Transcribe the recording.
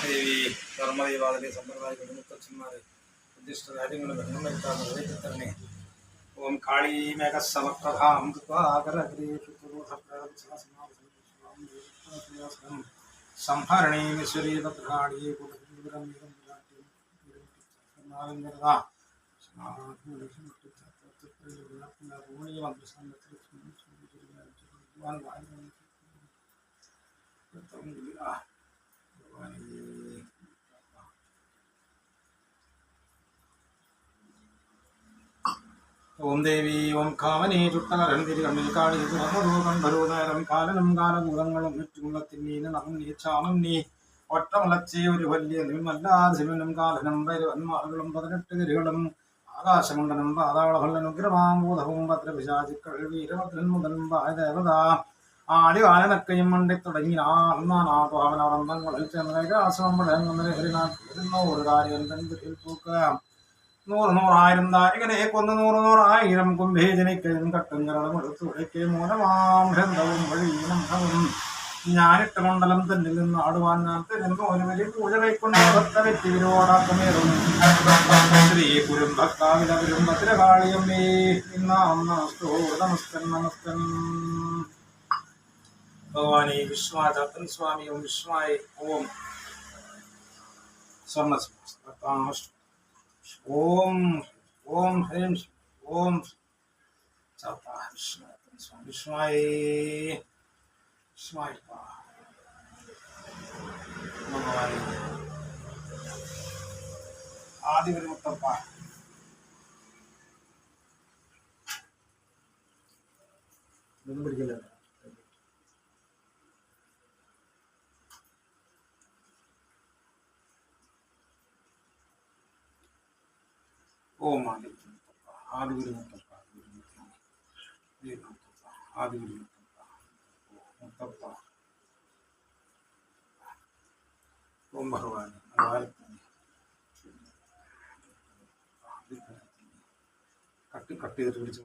ದೇವಿ ಧರ್ಮದೇವಾಲಯ ಸಂಪ್ರದಾಯಗಳು ಮತ್ತು ಚಿನ್ಮಾರಿ ಉದ್ದಿಷ್ಟ ರಾಜ್ಯಗಳ ಗಣಮರಿತಾದ ರೈತರನೆ ಓಂ ಕಾಳಿ ಮೇಘ ಸಮಪ್ರಭಾಂ ಕೃಪಾಗರ ಸಂಹರಣೆ ಮಿಸುರಿ ಭದ್ರಾಣಿ ಗುಣವಿರಮಿರಂ ഓം ദേവി ഓം കാമനേ ചുട്ടനരൺതിരി കണ്ണിൽ കാണിൽ തുറന്നരൂപം വരൂതാരം കാലനും കാലഭൂതങ്ങളും ചുള്ളത്തിൻ നീ നടം നീ ചാമം നീ. ഒട്ടമുളച്ചേ ഒരു വലിയ നിമല്ലാ ശിവനും കാലനും ഭൈരവന്മാറുകളും പതിനെട്ട് ഗിരികളും ആകാശമുണ്ടനും പാതാളഭല്ലനും ഉഗ്രമാംബൂതവും ഭദ്രപിശാചിക്കൾ വീരഭദ്രൻ മുതലും ദേവത. ആടിവാലനക്കയും മണ്ടി തുടങ്ങി ആർന്നാനാപാവനവൃന്ദങ്ങളിൽ ചെന്ന് കൈകാശ്രമം മുഴങ്ങുന്ന ഒരു കാര്യം തൻ പൂക്കാം നൂറ് നൂറായിരം താരികനെ കൊന്ന് നൂറ് നൂറായിരം കുംഭേജനിക്കയും കട്ടും എടുത്തുടയ്ക്ക് മൂലമാം ഹൃദവും വഴിയും ഞാനിട്ട മണ്ഡലം തന്നിൽ നിന്ന് ആടുവാൻ ഞാൻ തരുന്നു. ഒരു വലിയ പൂജ കൈക്കൊണ്ട് ഭക്ത വ്യക്തി വിരോടാക്കമേറും ശ്രീ കുരുംഭക്കാവിലും ഭദ്രകാളിയമ്മേ ഇന്നാം നമസ്തോ നമസ്തൻ നമസ്തൻ ഭഗവാനെ വിശ്വാചാത്തൻ സ്വാമി ഓം വിശ്വായ ഓം. സ്വർണ ഓം ഓം ഹ്രീം ഓം ചാത്ത വിഷ്ണു വിഷ്ണുവായ വിഷ്ണുവായ ഭഗവാനെ ആദ്യ ഒരു മുത്തപ്പ ഇതൊന്നും പിടിക്കില്ല ഓം ആദി ആദി ഗുരു മുത്തപ്പ ആദി ഗുരു മുത്തപ്പ ഓം ഭഗവാൻ കട്ടി കട്ട് ചെയ്തിട്ട് പിടിച്ചു